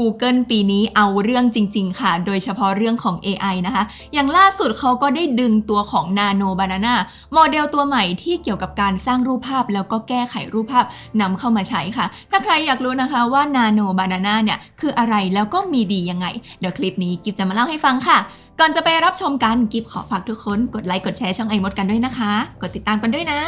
Google ปีนี้เอาเรื่องจริง ๆ ค่ะ โดยเฉพาะเรื่องของ AI นะคะ อย่างล่าสุดเขาก็ได้ดึงตัวของ Nano Banana โมเดลตัวใหม่ที่เกี่ยวกับการสร้างรูปภาพ แล้วก็แก้ไขรูปภาพนำเข้ามาใช้ค่ะ ถ้าใครอยากรู้นะคะว่า Nano Banana เนี่ยคืออะไรแล้วก็มีดียังไง เดี๋ยวคลิปนี้กิฟจะมาเล่าให้ฟังค่ะ ก่อนจะไปรับชมกันกิฟขอฝากทุกคนกดไลค์กดแชร์ช่องไอมดกันด้วยนะคะ กดติดตามกันด้วยนะ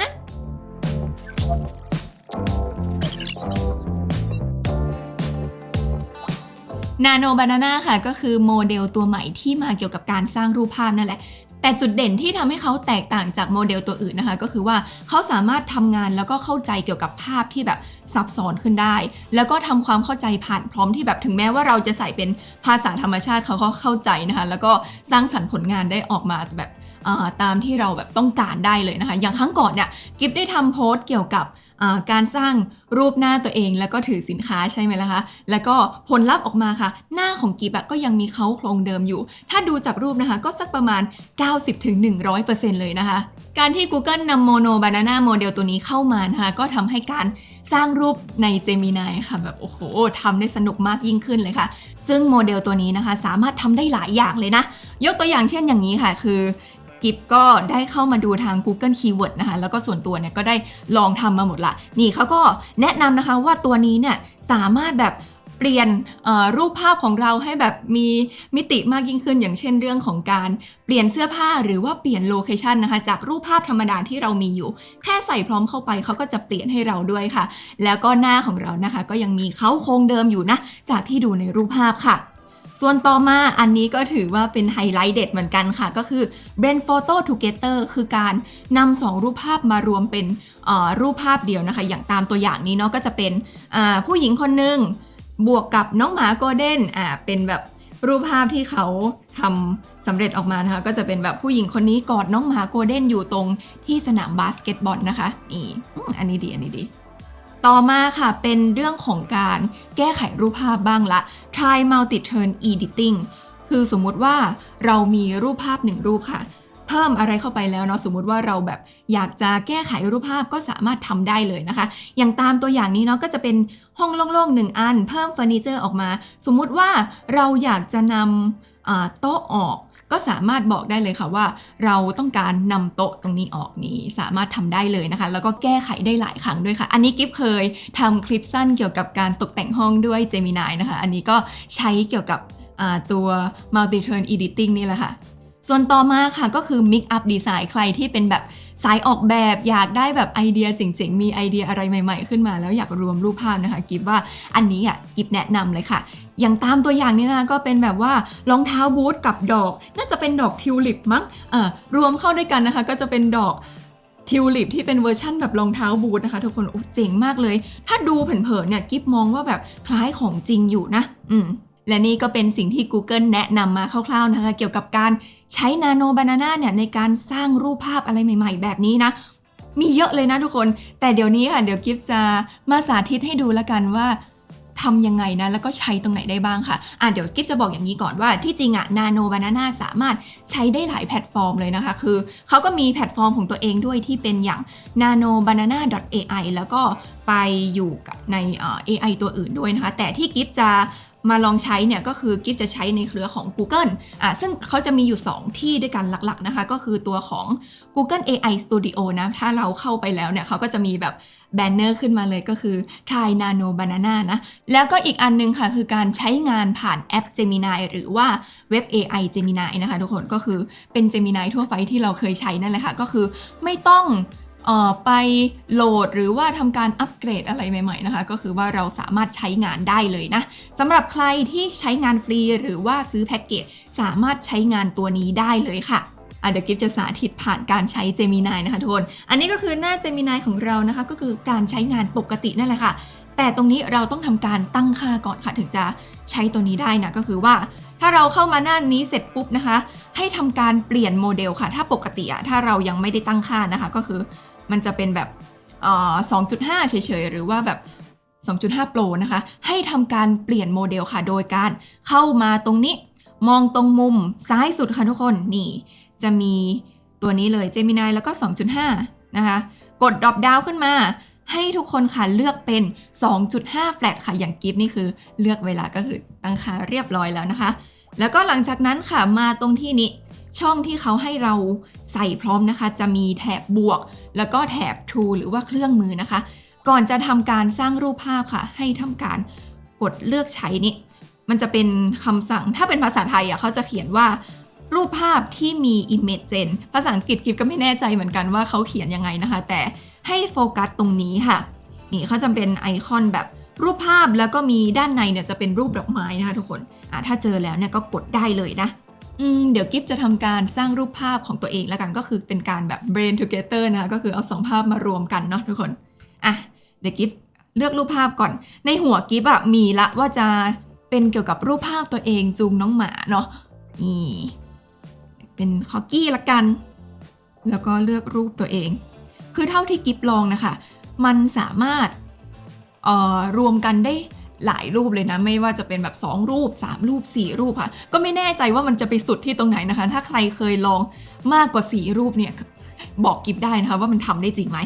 นาโนบานาน่าค่ะก็คือโมเดลตัวใหม่ที่มาเกี่ยวกับการสร้างรูปภาพนั่นแหละ แต่จุดเด่นที่ทำให้เขาแตกต่างจากโมเดลตัวอื่นนะคะ ก็คือว่าเขาสามารถทำงานแล้วก็เข้าใจเกี่ยวกับภาพที่แบบซับซ้อนขึ้นได้ แล้วก็ทำความเข้าใจผ่านพร้อมที่แบบถึงแม้ว่าเราจะใส่เป็นภาษาธรรมชาติเขาก็เข้าใจนะคะ แล้วก็สร้างสรรค์ผลงานได้ออกมาแบบ ตามที่เราแบบต้องการได้เลยนะคะ อย่างครั้งก่อนเนี่ยกิฟได้ทำโพสต์เกี่ยวกับการสร้างรูปหน้าตัวเองแล้วก็ถือสินค้าใช่ไหมล่ะคะ แล้วก็ผลลัพธ์ออกมาค่ะ หน้าของกิฟก็ยังมีเขาโครงเดิมอยู่ ถ้าดูจากรูปนะคะก็สักประมาณ 90-100%เลยนะคะ การที่ Google นำ Mono Banana โมเดลตัวนี้เข้ามานะคะ ก็ทำให้การสร้างรูปใน Gemini ค่ะแบบโอ้โหทำได้สนุกมากยิ่งขึ้นเลยค่ะ ซึ่งโมเดลตัวนี้นะคะ สามารถทำได้หลายอย่างเลยนะ ยกตัวอย่างเช่นอย่างนี้ค่ะ คือ กิฟก็ได้เข้ามาดูทาง Google Keyword นะคะ แล้วก็ส่วนตัวเนี่ยก็ได้ลองทำมาหมดละ นี่เขาก็แนะนำนะคะว่าตัวนี้เนี่ยสามารถแบบเปลี่ยนรูปภาพของเราให้แบบมีมิติมากยิ่งขึ้น อย่างเช่นเรื่องของการเปลี่ยนเสื้อผ้าหรือว่าเปลี่ยนโลเคชันนะคะ จากรูปภาพธรรมดาที่เรามีอยู่ แค่ใส่พร้อมเข้าไปเขาก็จะเปลี่ยนให้เราด้วยค่ะ แล้วก็หน้าของเรานะคะ ก็ยังมีเขาโครงเดิมอยู่นะ จากที่ดูในรูปภาพค่ะ ส่วนต่อมาอันนี้ก็ถือว่าเป็นไฮไลท์เด็ดเหมือนกันค่ะ ก็คือ Blend Photo Together คือการนำสองรูปภาพมารวมเป็นรูปภาพเดียวนะคะ อย่างตามตัวอย่างนี้เนาะก็จะเป็นผู้หญิงคนหนึ่งบวกกับน้องหมาโกลเด้นอ่าเป็นแบบรูปภาพที่เขาทำสำเร็จออกมานะคะ ก็จะเป็นแบบผู้หญิงคนนี้กอดน้องหมาโกลเด้นอยู่ตรงที่สนามบาสเกตบอลนะคะนี่อันนี้ดีอันนี้ดี ต่อมาค่ะเป็นเรื่องของการแก้ไขรูปภาพบ้างละ try multi turn editing คือสมมุติว่าเรามีรูปภาพหนึ่งรูปค่ะ เพิ่มอะไรเข้าไปแล้วเนาะสมมุติว่าเราแบบอยากจะแก้ไขรูปภาพก็สามารถทำได้เลยนะคะ อย่างตามตัวอย่างนี้เนาะก็จะเป็นห้องโล่งๆหนึ่งอัน เพิ่มเฟอร์นิเจอร์ออกมา สมมุติว่าเราอยากจะนำโต๊ะออก ก็สามารถบอกได้เลยค่ะว่า เราต้องการนำโต๊ะตรงนี้ออกนี้สามารถทำได้เลยนะคะ แล้วก็แก้ไขได้หลายครั้งด้วยค่ะ อันนี้กิฟเคยทำคลิปสั้นเกี่ยวกับการตกแต่งห้องด้วย Gemini นะคะ อันนี้ก็ใช้เกี่ยวกับตัว multi turn editing นี่แหละค่ะ ส่วนต่อมาค่ะก็คือ mix up design ใครที่เป็นแบบสายออกแบบอยากได้แบบไอเดียเจ๋งๆ มีไอเดียอะไรใหม่ๆ ขึ้นมาแล้วอยากรวมรูปภาพนะคะ กิฟว่าอันนี้อะกิฟแนะนำเลยค่ะ อย่างตามตัวอย่างนี้นะก็เป็นแบบว่ารองเท้าบูทกับดอก น่าจะเป็นดอกทิวลิปมั้งเออรวมเข้าด้วยกันนะคะ ก็จะเป็นดอกทิวลิปที่เป็นเวอร์ชั่นแบบรองเท้าบูทนะคะ ทุกคนโอ้เจ๋งมากเลย ถ้าดูเผินๆเนี่ยกิฟมองว่าแบบคล้ายของจริงอยู่นะ อืม และนี่ก็เป็นสิ่งที่ Google แนะนำมาคร่าวๆนะคะ เกี่ยวกับการใช้ Nano Banana เนี่ยในการสร้างรูปภาพอะไรใหม่ๆ แบบนี้นะ มีเยอะเลยนะทุกคน แต่เดี๋ยวนี้ค่ะ เดี๋ยวกิฟจะมาสาธิตให้ดูแล้วกันว่าทำยังไงนะ แล้วก็ใช้ตรงไหนได้บ้างค่ะ อะเดี๋ยวกิฟจะบอกอย่างนี้ก่อนว่าที่จริงอะ Nano Banana สามารถใช้ได้หลายแพลตฟอร์มเลยนะคะ คือเขาก็มีแพลตฟอร์มของตัวเองด้วยที่เป็นอย่าง nanobanana.ai แล้วก็ไปอยู่ในเอ่อ AI ตัวอื่นด้วยนะคะ แต่ที่กิฟจะ มาลองใช้เนี่ยก็คือกิฟจะใช้ในเครือของ Google อะซึ่งเขาจะมีอยู่ 2 ที่ด้วยกันหลักๆนะคะ ก็คือตัวของ Google AI Studio นะ ถ้าเราเข้าไปแล้วเนี่ยเขาก็จะมีแบบแบนเนอร์ขึ้นมาเลยก็คือ Try Nano Banana นะ แล้วก็อีกอันนึงค่ะ คือการใช้งานผ่านแอป Gemini หรือว่าเว็บ AI Gemini นะคะทุกคนก็คือเป็น Gemini ทั่วไปที่เราเคยใช้นั่นแหละค่ะ ก็คือไม่ต้อง ไปโหลดหรือว่าทำการอัปเกรดอะไรใหม่ๆนะคะ ก็คือว่าเราสามารถใช้งานได้เลยนะสำหรับใครที่ใช้งานฟรีหรือว่าซื้อแพ็กเกจสามารถใช้งานตัวนี้ได้เลยค่ะอะเดี๋ยวกิฟจะสาธิตผ่านการใช้ Gemini นะคะทุกคน อันนี้ก็คือหน้า Gemini ของเรานะคะ ก็คือการใช้งานปกตินั่นแหละค่ะ แต่ตรงนี้เราต้องทำการตั้งค่าก่อนค่ะ ถึงจะใช้ตัวนี้ได้นะ ก็คือว่า ถ้าเราเข้ามาหน้านี้เสร็จปุ๊บนะคะ ให้ทำการเปลี่ยนโมเดลค่ะ ถ้าปกติอะถ้าเรายังไม่ได้ตั้งค่านะคะ ก็คือ มันจะเป็นแบบเอ่อ2.5เฉยๆ หรือว่าแบบ 2.5 Pro นะคะ ให้ทำการเปลี่ยนโมเดลค่ะ โดยการเข้ามาตรงนี้ มองตรงมุมซ้ายสุดค่ะทุกคน นี่ จะมีตัวนี้เลย Gemini แล้วก็ 2.5 นะคะ กด drop down ขึ้นมาให้ทุกคนค่ะเลือกเป็น 2.5แฟลตค่ะ อย่างกิฟนี่คือเลือกเวลาก็คือตั้งค่าเรียบร้อยแล้วนะคะ แล้วก็หลังจากนั้นค่ะมาตรงที่นี้ ช่องที่เขาให้เราใส่พร้อมนะคะ จะมีแถบบวก แล้วก็แถบ True หรือว่าเครื่องมือนะคะ ก่อนจะทำการสร้างรูปภาพค่ะ ให้ทำการกดเลือกใช้นี่มันจะเป็นคำสั่งถ้าเป็นภาษาไทยอะเขาจะเขียนว่ารูปภาพที่มี image gen ภาษาอังกฤษกิฟก็ไม่แน่ใจเหมือนกันว่าเขาเขียนยังไงนะคะ แต่ให้โฟกัสตรงนี้ค่ะ นี่เขาจะเป็นไอคอนแบบรูปภาพแล้วก็มีด้านในเนี่ยจะเป็นรูปดอกไม้นะคะทุกคนอะถ้าเจอแล้วเนี่ยก็กดได้เลยนะ อืมเดี๋ยวกิฟจะทำการสร้างรูปภาพของตัวเองแล้วกันก็คือเป็นการแบบ brain together นะคะก็คือเอาสองภาพมารวมกันเนาะทุกคน อะ เดี๋ยวกิฟเลือกรูปภาพก่อน ในหัวกิฟอะมีละว่าจะเป็นเกี่ยวกับรูปภาพตัวเองจูงน้องหมาเนาะนี่เป็นคอกกี้ละกัน แล้วก็เลือกรูปตัวเอง คือเท่าที่กิฟลองนะคะ มันสามารถเอ่อรวมกันได้ หลายรูปเลยนะ ไม่ว่าจะเป็นแบบ 2 รูป 3 รูป 4 รูปค่ะ ก็ไม่แน่ใจว่ามันจะไปสุดที่ตรงไหนนะคะ ถ้าใครเคยลองมากกว่า 4 รูปเนี่ย บอกกิฟได้นะคะว่ามันทำได้จริงไหม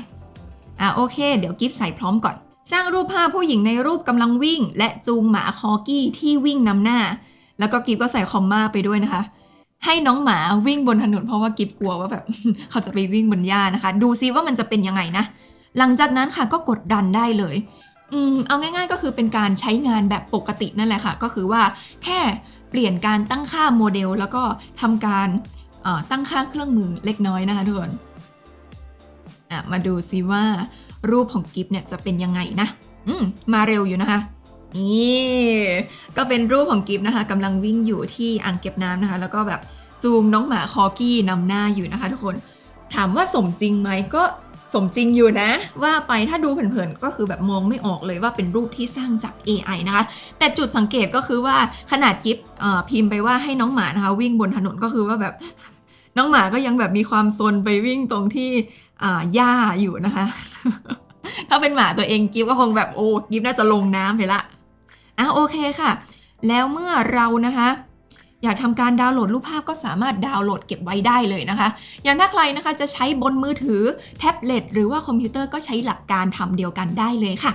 อะโอเค เดี๋ยวกิฟใส่พร้อมก่อน สร้างรูปภาพผู้หญิงในรูปกำลังวิ่ง และจูงหมาคอกี้ที่วิ่งนำหน้า แล้วก็กิฟก็ใส่คอมมาไปด้วยนะคะให้น้องหมาวิ่งบนถนนเพราะว่ากิฟกลัวว่าแบบเขาจะไปวิ่งบนหญ้านะคะ ดูซิว่ามันจะเป็นยังไงนะ หลังจากนั้นค่ะก็กดดันได้เลย อืมเอาง่ายๆก็คือเป็นการใช้งานแบบปกตินั่นแหละค่ะ ก็คือว่าแค่เปลี่ยนการตั้งค่าโมเดล แล้วก็ทำการตั้งค่าเครื่องมือเล็กน้อยนะคะทุกคนมาดูซิว่ารูปของกิฟเนี่ยจะเป็นยังไงนะอืมมาเร็วอยู่นะคะนี่ก็เป็นรูปของกิฟนะคะกำลังวิ่งอยู่ที่อ่างเก็บน้ำนะคะ แล้วก็แบบจูงน้องหมาคอกี้นำหน้าอยู่นะคะ ทุกคน ถามว่าสมจริงไหมก็ สมจริงอยู่นะ ว่าไปถ้าดูเผินๆก็คือแบบมองไม่ออกเลยว่าเป็นรูปที่สร้างจาก AI นะคะ แต่จุดสังเกตก็คือว่าขนาดกิฟพิมพ์ไปว่าให้น้องหมานะคะ วิ่งบนถนนก็คือว่าแบบน้องหมาก็ยังแบบมีความซนไปวิ่งตรงที่หญ้าอยู่นะคะ ถ้าเป็นหมาตัวเองกิฟก็คงแบบโอ้กิฟน่าจะลงน้ำไปละอะโอเคค่ะ แล้วเมื่อเรานะคะ อยากทำการดาวน์โหลดรูปภาพก็สามารถดาวน์โหลดเก็บไว้ได้เลยนะคะ อย่างถ้าใครนะคะจะใช้บนมือถือแท็บเล็ตหรือว่าคอมพิวเตอร์ก็ใช้หลักการทำเดียวกันได้เลยค่ะ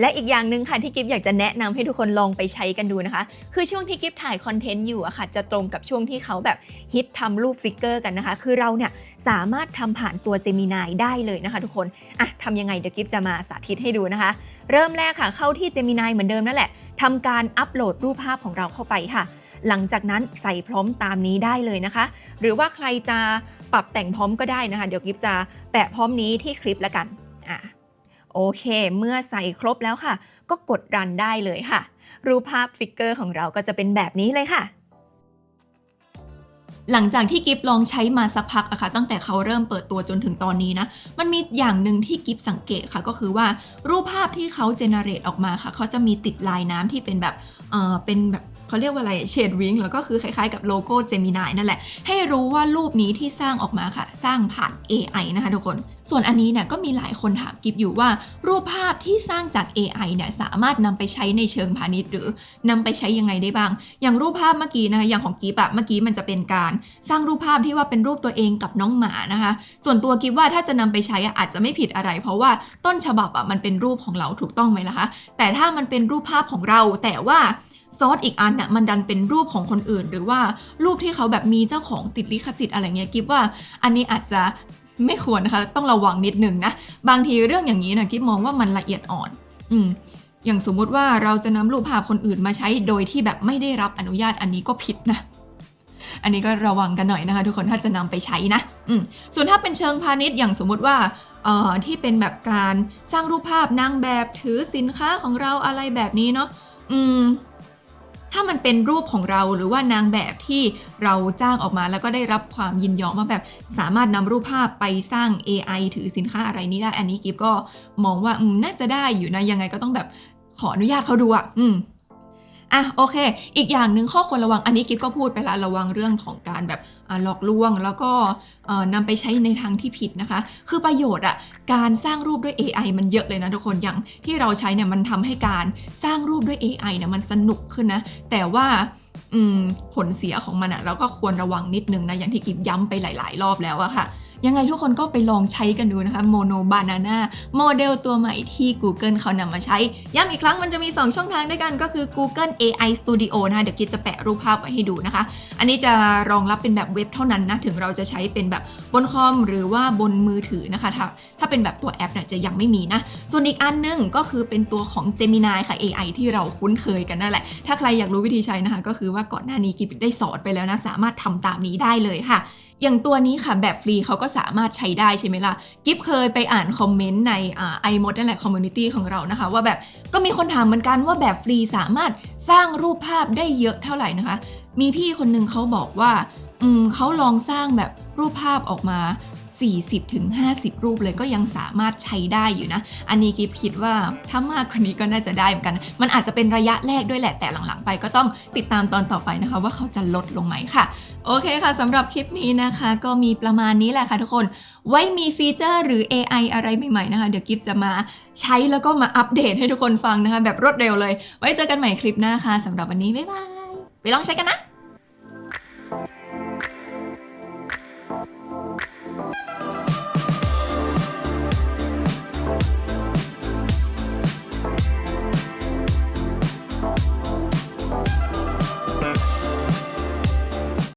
และอีกอย่างหนึ่งค่ะที่กิฟอยากจะแนะนำให้ทุกคนลองไปใช้กันดูนะคะ คือช่วงที่กิฟถ่ายคอนเทนต์อยู่อะค่ะ จะตรงกับช่วงที่เขาแบบฮิตทำรูปฟิกเกอร์กันนะคะ คือเราเนี่ยสามารถทำผ่านตัว Gemini ได้เลยนะคะทุกคนอะทำยังไงเดี๋ยวกิฟจะมาสาธิตให้ดูนะคะ เริ่มแรกค่ะเข้าที่ Gemini เหมือนเดิมนั่นแหละทำการอัปโหลดรูปภาพของเราเข้าไปค่ะ หลังจากนั้นใส่พร้อมตามนี้ได้เลยนะคะ หรือว่าใครจะปรับแต่งพร้อมก็ได้นะคะ เดี๋ยวกิฟจะแปะพร้อมนี้ที่คลิปแล้วกันอะโอเค เมื่อใส่ครบแล้วค่ะ ก็กดรันได้เลยค่ะ รูปภาพฟิกเกอร์ของเราก็จะเป็นแบบนี้เลยค่ะหลังจากที่กิฟลองใช้มาสักพักอะค่ะตั้งแต่เขาเริ่มเปิดตัวจนถึงตอนนี้นะ มันมีอย่างหนึ่งที่กิฟสังเกตค่ะก็คือว่ารูปภาพที่เขาเจเนเรตออกมาค่ะ เขาจะมีติดลายน้ำที่เป็นแบบเออเป็นแบบ เขาเรียกว่าอะไรเชดวิงแล้วก็คือคล้ายๆกับโลโก้เจมินายนั่นแหละ ให้รู้ว่ารูปนี้ที่สร้างออกมาค่ะ สร้างผ่าน AI นะคะทุกคน ส่วนอันนี้เนี่ยก็มีหลายคนถามกิฟอยู่ว่า รูปภาพที่สร้างจาก AI เนี่ยสามารถนำไปใช้ในเชิงพาณิชย์ หรือนำไปใช้ยังไงได้บ้าง อย่างรูปภาพเมื่อกี้นะคะอย่างของกิฟอะเมื่อกี้มันจะเป็นการ สร้างรูปภาพที่ว่าเป็นรูปตัวเองกับน้องหมานะคะ ส่วนตัวกิฟว่าถ้าจะนำไปใช้อะอาจจะไม่ผิดอะไร เพราะว่าต้นฉบับอะมันเป็นรูปของเราถูกต้องไหมล่ะคะแต่ถ้ามันเป็นรูปภาพของเราแต่ว่า ซอสอีกอันน่ะมันดันเป็นรูปของคนอื่น หรือว่ารูปที่เขาแบบมีเจ้าของติดลิขสิทธิ์อะไรเงี้ยกิฟว่าอันนี้อาจจะไม่ควรนะคะต้องระวังนิดนึงนะ บางทีเรื่องอย่างนี้นะกิฟมองว่ามันละเอียดอ่อน อืมอย่างสมมุติว่าเราจะนำรูปภาพคนอื่นมาใช้โดยที่แบบไม่ได้รับอนุญาตอันนี้ก็ผิดนะ อันนี้ก็ระวังกันหน่อยนะคะ ทุกคนถ้าจะนำไปใช้นะอืมส่วนถ้าเป็นเชิงพาณิชย์อย่างสมมุติว่าเอ่อที่เป็นแบบการสร้างรูปภาพนางแบบถือสินค้าของเราอะไรแบบนี้เนาะอืม ถ้ามันเป็นรูปของเราหรือว่านางแบบที่เราจ้างออกมาแล้วก็ได้รับความยินยอมว่าแบบสามารถนำรูปภาพไปสร้าง AI ถือสินค้าอะไรนี้ได้อันนี้กิฟก็มองว่าอืมน่าจะได้อยู่นะยังไงก็ต้องแบบขออนุญาตเขาดูอะอืม อะโอเค อีกอย่างหนึ่งข้อควรระวังอันนี้กิฟก็พูดไปละระวังเรื่องของการแบบหลอกลวง แล้วก็เอ่อนำไปใช้ในทางที่ผิดนะคะ คือประโยชน์อะการสร้างรูปด้วย AI มันเยอะเลยนะทุกคนอย่างที่เราใช้เนี่ยมันทำให้การสร้างรูปด้วย AI เนี่ยมันสนุกขึ้นนะแต่ว่าผลเสียของมันอะเราก็ควรระวังนิดนึงนะอย่างที่กิฟย้ำไปหลาย ๆ รอบแล้วอะค่ะ ยังไงทุกคนก็ไปลองใช้กันดูนะคะโมโนบานาน่าโมเดลตัวใหม่ที่ Google เขานำมาใช้ ย้ำอีกครั้งมันจะมี 2 ช่องทางด้วยกันก็คือ Google AI Studio นะคะเดี๋ยวกิจจะแปะรูปภาพไว้ให้ดูนะคะ อันนี้จะรองรับเป็นแบบเว็บเท่านั้นนะถึงเราจะใช้เป็นแบบบนคอมหรือว่าบนมือถือนะคะ ถ้าถ้าเป็นแบบตัวแอปเนี่ยจะยังไม่มีนะ ส่วนอีกอันหนึงก็คือเป็นตัวของ Gemini ค่ะ AI ที่เราคุ้นเคยกันนั่นแหละ ถ้าใครอยากรู้วิธีใช้นะคะ ก็คือว่าก่อนหน้านี้กิฟได้สอนไปแล้วนะ สามารถทำตามนี้ได้เลยค่ะ อย่างตัวนี้ค่ะแบบฟรีเขาก็สามารถใช้ได้ใช่ไหมล่ะ กิฟเคยไปอ่านคอมเมนต์ในไอมดนั่นแหละคอมมูนิตี้ของเรานะคะ ว่าแบบก็มีคนถามเหมือนกันว่าแบบฟรีสามารถสร้างรูปภาพได้เยอะเท่าไหร่นะคะ มีพี่คนหนึ่งเขาบอกว่าอืมเขาลองสร้างแบบรูปภาพออกมา 40ถึง50 รูปเลยก็ยังสามารถใช้ได้อยู่นะ อันนี้กิฟคิดว่าถ้ามากกว่านี้ก็น่าจะได้เหมือนกัน มันอาจจะเป็นระยะแรกด้วยแหละแต่หลังๆ ไปก็ต้องติดตามตอนต่อไปนะคะ ว่าเขาจะลดลงไหมค่ะ โอเคค่ะสำหรับคลิปนี้นะคะ ก็มีประมาณนี้แหละค่ะทุกคน ไว้มีฟีเจอร์หรือ AI อะไรใหม่ๆนะคะ เดี๋ยวกิฟจะมาใช้แล้วก็มาอัปเดตให้ทุกคนฟังนะคะ แบบรวดเร็วเลย ไว้เจอกันใหม่คลิปหน้าค่ะสำหรับวันนี้บ๊ายบายไปลองใช้กันนะ